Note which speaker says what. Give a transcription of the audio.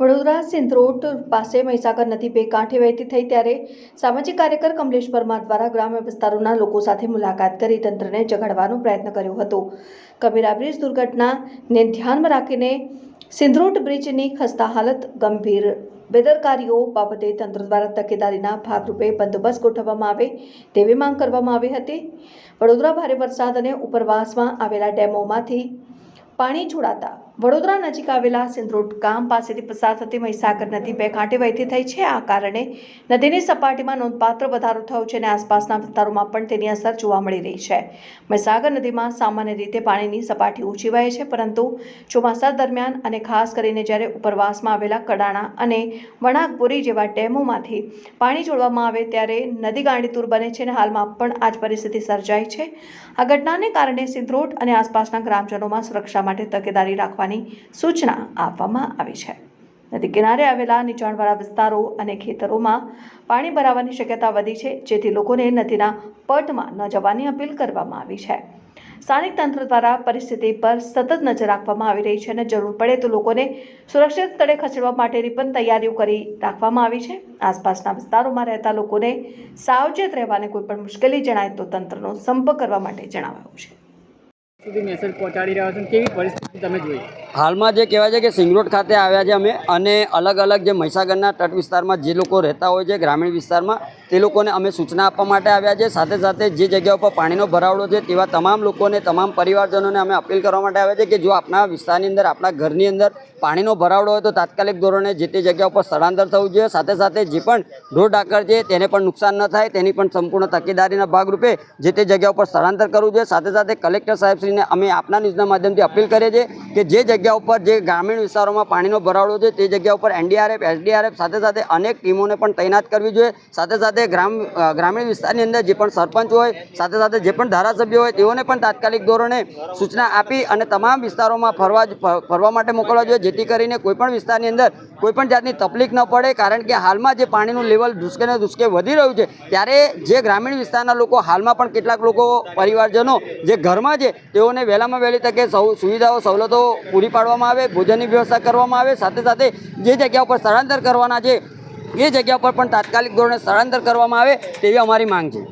Speaker 1: વડોદરા સિંધરોટ પાસે મહીસાગર નદી બે કાંઠે વહેતી થઈ ત્યારે સામાજિક કાર્યકર કમલેશ પરમાર દ્વારા ગ્રામ્ય વિસ્તારોના લોકો સાથે મુલાકાત કરી તંત્રને જગાડવાનો પ્રયત્ન કર્યો હતો. કબીરા બ્રિજ દુર્ઘટનાને ધ્યાનમાં રાખીને સિંધરોટ બ્રિજની ખસ્તા હાલત ગંભીર. બેદરકારીઓ બાબતે તંત્ર દ્વારા તકેદારીના ભાગરૂપે બંદોબસ્ત ગોઠવવામાં આવે તેવી માંગ કરવામાં આવી હતી. વડોદરા ભારે વરસાદ અને ઉપરવાસમાં આવેલા ડેમોમાંથી પાણી છોડાતા વડોદરા નજીક આવેલા સિંદ્રોટ ગામ પાસેથી પસાર થતી મહીસાગર નદી બે કાંઠે વહેતી થઈ છે. આ કારણે નદીની સપાટીમાં નોંધપાત્ર વધારો થયો છે અને આસપાસના વિસ્તારોમાં પણ તેની અસર જોવા મળી રહી છે. મહીસાગર નદીમાં સામાન્ય રીતે પાણીની સપાટી ઊંચી વહે છે, પરંતુ ચોમાસા દરમિયાન અને ખાસ કરીને જ્યારે ઉપરવાસમાં આવેલા કડાણા અને વણાકપુરી જેવા ડેમોમાંથી પાણી છોડવામાં આવે ત્યારે નદી ગાંડીતુર બને છે અને હાલમાં પણ આ જ પરિસ્થિતિ સર્જાઈ છે. આ ઘટનાને કારણે સિંધરોટ અને આસપાસના ગ્રામજનોમાં સુરક્ષા માટે તકેદારી રાખવાની સૂચના આપવામાં આવી છે. નદી કિનારે આવેલા નીચાણવાળા વિસ્તારો અને ખેતરોમાં પાણી ભરાવાની શક્યતા વધી છે, જેથી લોકોને નદીના પટમાં ન જવાની અપીલ કરવામાં આવી છે. સ્થાનિક તંત્ર દ્વારા પરિસ્થિતિ પર સતત નજર રાખવામાં આવી રહી છે અને જરૂર પડે તો લોકોને સુરક્ષિત સ્થળે ખસેડવા માટેની પણ તૈયારીઓ કરી રાખવામાં આવી છે. આસપાસના વિસ્તારોમાં રહેતા લોકોને સાવચેત રહેવાને કોઈ પણ મુશ્કેલી જણાય તો તંત્રનો સંપર્ક કરવા માટે જણાવાયું છે.
Speaker 2: સુધી મેસેજ પહોંચાડી રહ્યા છો કેવી પરિસ્થિતિ તમે જોઈ?
Speaker 3: હાલમાં જે કહેવાય છે કે સિંગરોડ ખાતે આવ્યા છે અમે અને અલગ અલગ જે મહીસાગરના તટ વિસ્તારમાં જે લોકો રહેતા હોય છે, ગ્રામીણ વિસ્તારમાં, તે લોકોને અમે સૂચના આપવા માટે આવ્યા છે. સાથે સાથે જે જગ્યા ઉપર પાણીનો ભરાવડો છે, તેવા તમામ લોકોને, તમામ પરિવારજનોને અમે અપીલ કરવા માટે આવ્યા છે કે જો આપણા વિસ્તારની અંદર આપણા ઘરની અંદર પાણીનો ભરાવડો હોય તો તાત્કાલિક ધોરણે જે તે જગ્યા ઉપર સ્થળાંતર થવું જોઈએ. સાથે સાથે જે પણ ઢોર ડાકર છે, તેને પણ નુકસાન ન થાય, તેની પણ સંપૂર્ણ તકેદારીના ભાગરૂપે જે તે જગ્યા ઉપર સ્થળાંતર કરવું જોઈએ. સાથે સાથે કલેક્ટર સાહેબશ્રીને અમે આપના ન્યૂઝના માધ્યમથી અપીલ કરીએ છીએ કે જે જગ્યા ઉપર જે ગ્રામીણ વિસ્તારોમાં પાણીનો ભરાવડો છે, તે જગ્યા ઉપર એનડીઆરએફ, એસડીઆરએફ સાથે સાથે અનેક ટીમોને પણ તૈનાત કરવી જોઈએ. સાથે સાથે ગ્રામ ગ્રામીણ વિસ્તારની અંદર જે પણ સરપંચ હોય, સાથે સાથે જે પણ ધારાસભ્યો હોય, તેઓને પણ તાત્કાલિક ધોરણે સૂચના આપી અને તમામ વિસ્તારોમાં ફરવા ફરવા માટે મોકલવા જોઈએ, જેથી કરીને કોઈપણ વિસ્તારની અંદર કોઈપણ જાતની તકલીફ ન પડે. કારણ કે હાલમાં જે પાણીનું લેવલ ધુસકે ને ધુસકે વધી રહ્યું છે, ત્યારે જે ગ્રામીણ વિસ્તારના લોકો, હાલમાં પણ કેટલાક લોકો પરિવારજનો જે ઘરમાં છે, તેઓને વહેલામાં વહેલી તકે સુવિધાઓ, સવલતો પૂરી પાડવામાં આવે, ભોજનની વ્યવસ્થા કરવામાં આવે, સાથે સાથે જે જગ્યા ઉપર સ્થળાંતર કરવાના છે, એ જગ્યા પર પણ તાત્કાલિક ધોરણે સ્થળાંતર કરવામાં આવે તેવી અમારી માંગ છે.